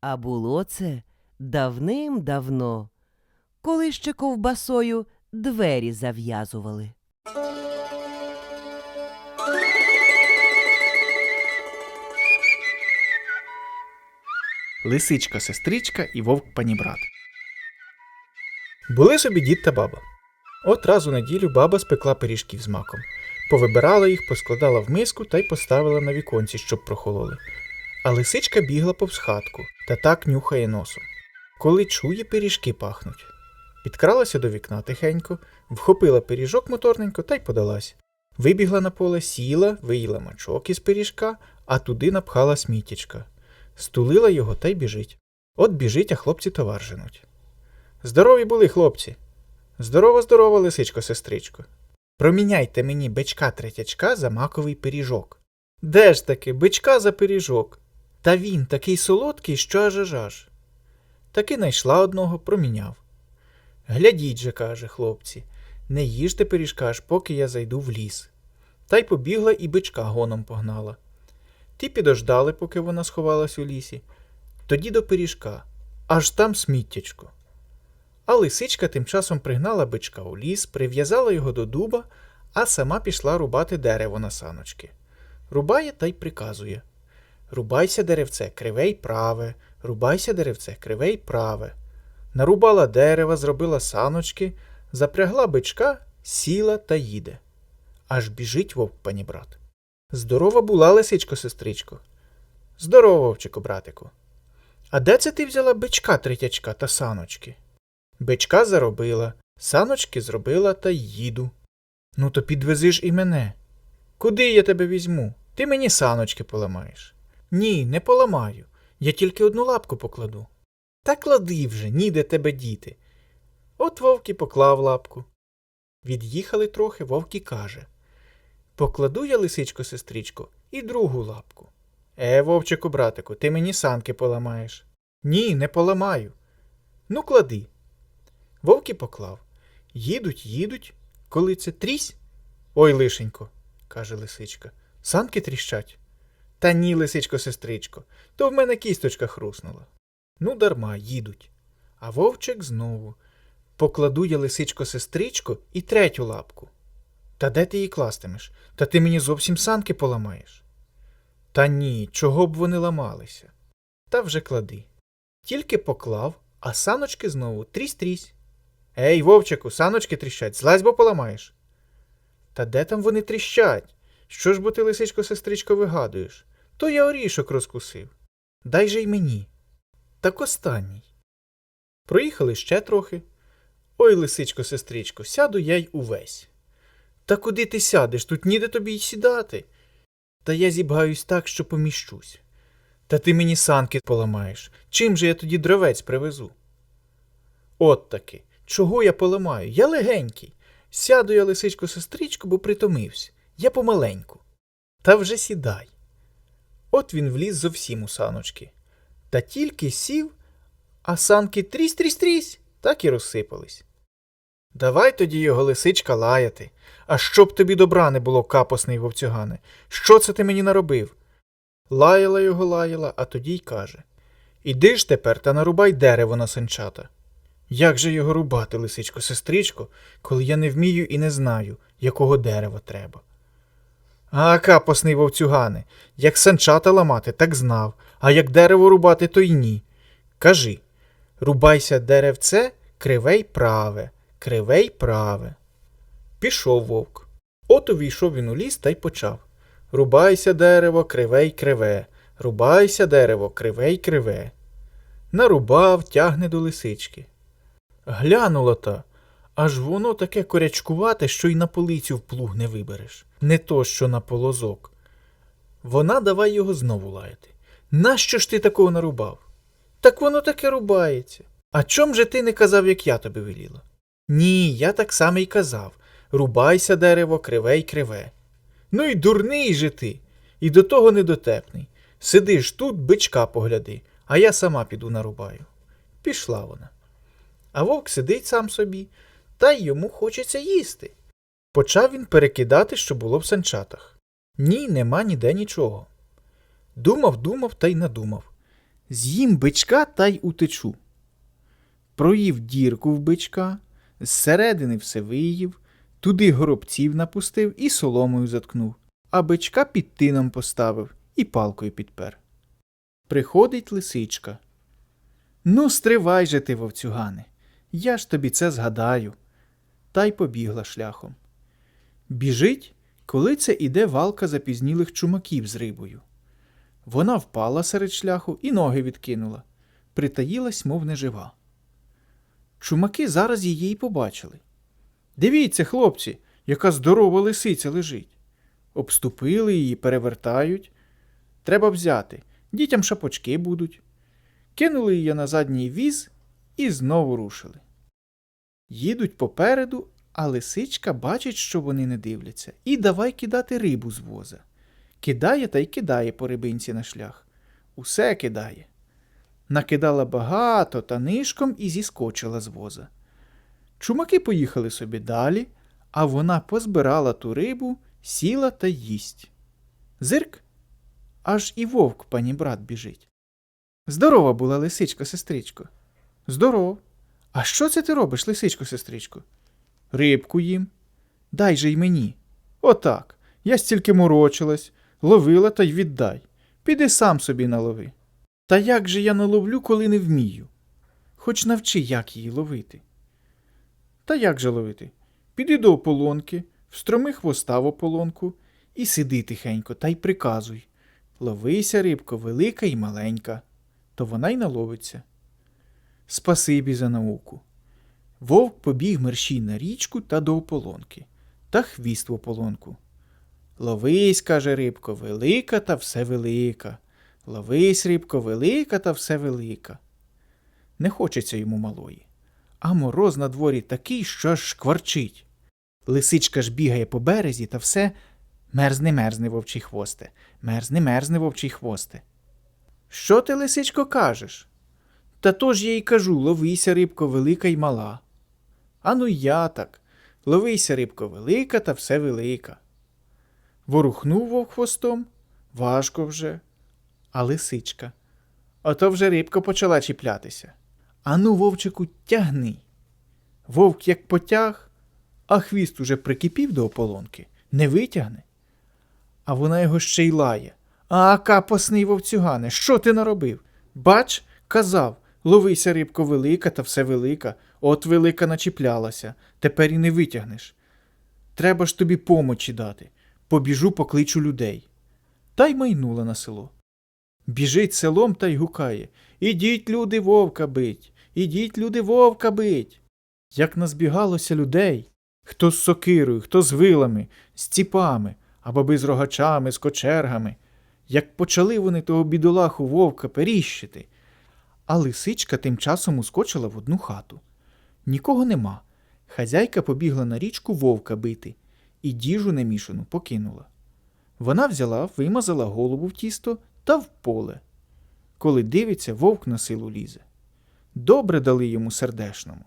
А було це давним-давно, коли ще ковбасою двері зав'язували. Лисичка, сестричка і вовк панібрат. Були собі дід та баба. От раз у неділю баба спекла пиріжків з маком, повибирала їх, поскладала в миску та й поставила на віконці, щоб прохололи. А лисичка бігла повз хатку та так нюхає носом. Коли чує, пиріжки пахнуть. Підкралася до вікна тихенько, вхопила пиріжок моторненько та й подалась. Вибігла на поле, сіла, виїла мачок із пиріжка, а туди напхала сміттячка. Стулила його та й біжить. От біжить, а хлопці товар женуть. Здорові були, хлопці. Здорово, здорово, лисичко, сестричко. Проміняйте мені бичка третячка за маковий пиріжок. Де ж таки, бичка за пиріжок? Та він такий солодкий, що аж аж аж. Таки найшла одного, проміняв. Глядіть же, каже хлопці, не їжте пиріжка, аж поки я зайду в ліс. Та й побігла і бичка гоном погнала. Ті підождали, поки вона сховалась у лісі, тоді до пиріжка, аж там сміттячко. А лисичка тим часом пригнала бичка у ліс, прив'язала його до дуба, а сама пішла рубати дерево на саночки. Рубає та й приказує Рубайся, деревце, криве й праве, рубайся, деревце, криве й праве. Нарубала дерева, зробила саночки, запрягла бичка, сіла та їде. Аж біжить вовк панібрат. Здорова була, лисичко, сестричко. Здорово, вовчику, братику. А де це ти взяла бичка третячка та саночки? Бичка заробила, саночки зробила та їду. Ну, то підвези ж і мене. Куди я тебе візьму? Ти мені саночки поламаєш. Ні, не поламаю. Я тільки одну лапку покладу. Та клади вже, ніде тебе діти. От вовк і поклав лапку. Від'їхали трохи, вовк і каже Покладу я, лисичко, сестричко, і другу лапку. Е, вовчику, братику, ти мені санки поламаєш. Ні, не поламаю. Ну, клади. Вовк і поклав. Їдуть, їдуть, коли це трісь. Ой, лишенько, каже лисичка. Санки тріщать. Та ні, лисичко, сестричко, то в мене кісточка хруснула. Ну, дарма, їдуть. А вовчик знову. Покладу я лисичко, сестричко, і третю лапку. Та де ти її кластимеш? Та ти мені зовсім санки поламаєш. Та ні, чого б вони ламалися. Та вже клади. Тільки поклав, а саночки знову трісь-трісь. Ей, вовчику, саночки тріщать, злазь бо поламаєш. Та де там вони тріщать? Що ж бо ти, лисичко, сестричко, вигадуєш? То я орішок розкусив. Дай же й мені. Так останній. Проїхали ще трохи. Ой, лисичко, сестричко, сяду я й увесь. Та куди ти сядеш? Тут ніде тобі й сідати. Та я зібгаюсь так, що поміщусь. Та ти мені санки поламаєш. Чим же я тоді дровець привезу? От таки. Чого я поламаю? Я легенький. Сяду я, лисичко, сестричко, бо притомився. Я помаленьку. Та вже сідай. От він вліз зовсім у саночки. Та тільки сів, а санки трісь-трісь-трісь, так і розсипались. Давай тоді його лисичка лаяти. А щоб тобі добра не було, капосний вовцюгане, що це ти мені наробив? Лаяла його лаяла, а тоді й каже Іди ж тепер та нарубай дерево на санчата. Як же його рубати, лисичко, сестричко, коли я не вмію і не знаю, якого дерева треба? А, капосний вовцюгане, як санчата ламати, так знав, а як дерево рубати, то й ні. Кажи рубайся деревце, криве й праве, криве й праве. Пішов вовк. От увійшов він у ліс та й почав. Рубайся дерево, криве й криве, рубайся дерево, криве й криве. Нарубав, тягне до лисички. Глянула та, аж воно таке корячкувате, що й на полицю в плуг не вибереш, не то що на полозок. Вона давай його знову лаяти. Нащо ж ти такого нарубав? Так воно таке рубається. А чом же ти не казав, як я тобі веліла? Ні, я так само й казав. Рубайся дерево, криве й криве. Ну й дурний же ти, і до того недотепний. Сидиш тут, бичка погляди, а я сама піду нарубаю. Пішла вона. А вовк сидить сам собі, та й йому хочеться їсти. Почав він перекидати, що було в санчатах. Ні, нема ніде нічого. Думав, думав та й надумав. З'їм бичка та й утечу. Проїв дірку в бичка, зсередини все виїв, туди горобців напустив і соломою заткнув, а бичка під тином поставив і палкою підпер. Приходить лисичка. Ну, стривай же ти, вовцюгане, я ж тобі це згадаю. Та й побігла шляхом. Біжить, коли це іде валка запізнілих чумаків з рибою. Вона впала серед шляху і ноги відкинула, притаїлась, мов нежива. Чумаки зараз її й побачили. Дивіться, хлопці, яка здорова лисиця лежить. Обступили її, перевертають. Треба взяти, дітям шапочки будуть. Кинули її на задній віз і знову рушили. Їдуть попереду, а лисичка бачить, що вони не дивляться, і давай кидати рибу з воза. Кидає та й кидає по рибинці на шлях. Усе кидає. Накидала багато та нишком і зіскочила з воза. Чумаки поїхали собі далі, а вона позбирала ту рибу, сіла та їсть. Зирк, аж і вовк пані брат біжить. Здорова була лисичко, сестричко. Здоров. А що це ти робиш, лисичко, сестричко? Рибку їм. Дай же й мені. Отак. Я стільки морочилась, ловила та й віддай. Піди сам собі налови. Та як же я наловлю, коли не вмію? Хоч навчи, як її ловити. Та як же ловити? Піди до ополонки, встроми хвоста в ополонку і сиди тихенько та й приказуй. Ловися, рибко, велика і маленька, то вона й наловиться. Спасибі за науку. Вовк побіг мерщій на річку та до ополонки, та хвіст в ополонку. Ловись, каже рибко, велика та все велика. Ловись, рибко, велика та все велика. Не хочеться йому малої. А мороз на дворі такий, що аж шкварчить. Лисичка ж бігає по березі та все мерзне, мерзне вовчий хвосте, мерзне, мерзне вовчий хвосте. Що ти, лисичко, кажеш? Та то ж я й кажу ловися, рибко, велика й мала. Ану й я так. Ловися, рибко, велика та все велика. Ворухнув вовк хвостом, важко вже. А лисичка. Ото вже рибка почала чіплятися. Ану, вовчику, тягни. Вовк як потяг, а хвіст уже прикипів до ополонки, не витягне. А вона його ще й лає. А капосний вовцюгане, що ти наробив? Бач, казав, ловися рибко велика та все велика, от велика начіплялася, тепер і не витягнеш. Треба ж тобі помочі дати. Побіжу, покличу людей. Та й майнула на село. Біжить селом та й гукає Ідіть, люди, вовка бить, ідіть, люди, вовка бить. Як назбігалося людей, хто з сокирою, хто з вилами, з ціпами, а з рогачами, з кочергами, як почали вони того бідолаху вовка періщити. А лисичка тим часом ускочила в одну хату. Нікого нема. Хазяйка побігла на річку вовка бити і діжу немішану покинула. Вона взяла, вимазала голову в тісто та в поле. Коли дивиться, вовк на силу лізе. Добре дали йому сердешному.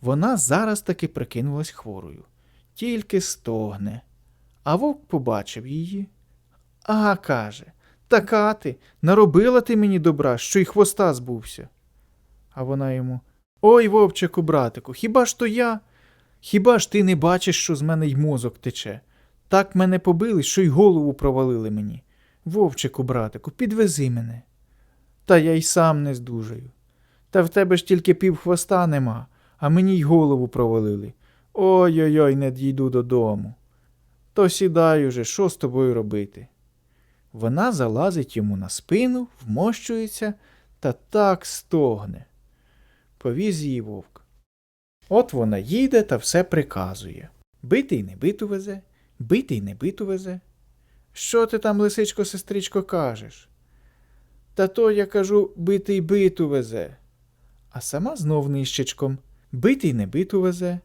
Вона зараз таки прикинулась хворою, тільки стогне. А вовк побачив її. А, каже, така ти, наробила ти мені добра, що й хвоста збувся. А вона йому Ой, вовчику, братику, хіба ж то я? Хіба ж ти не бачиш, що з мене й мозок тече? Так мене побили, що й голову провалили мені. Вовчику, братику, підвези мене. Та я й сам не здужаю. Та в тебе ж тільки пів хвоста нема, а мені й голову провалили. Ой-ой-ой, не дійду додому. То сідай уже, що з тобою робити? Вона залазить йому на спину, вмощується та так стогне. Повіз її вовк. От вона їде та все приказує. Битий не биту везе, битий не биту везе. Що ти там, лисичко, сестричко, кажеш? Та то я кажу, битий биту везе. А сама знов нищечком битий не биту везе.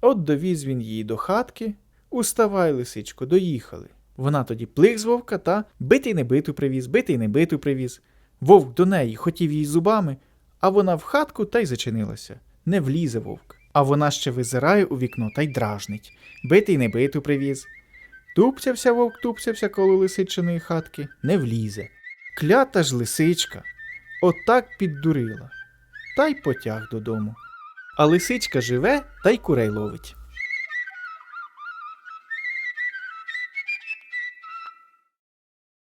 От довіз він її до хатки. Уставай, лисичко, доїхали. Вона тоді плих з вовка та битий не биту привіз, битий не биту привіз. Вовк до неї хотів її зубами, а вона в хатку та й зачинилася. Не влізе вовк. А вона ще визирає у вікно та й дражнить. Битий не биту привіз. Тупцявся вовк, тупцявся коло лисичиної хатки, не влізе. Клята ж лисичка, отак піддурила, та й потяг додому. А лисичка живе та й курей ловить.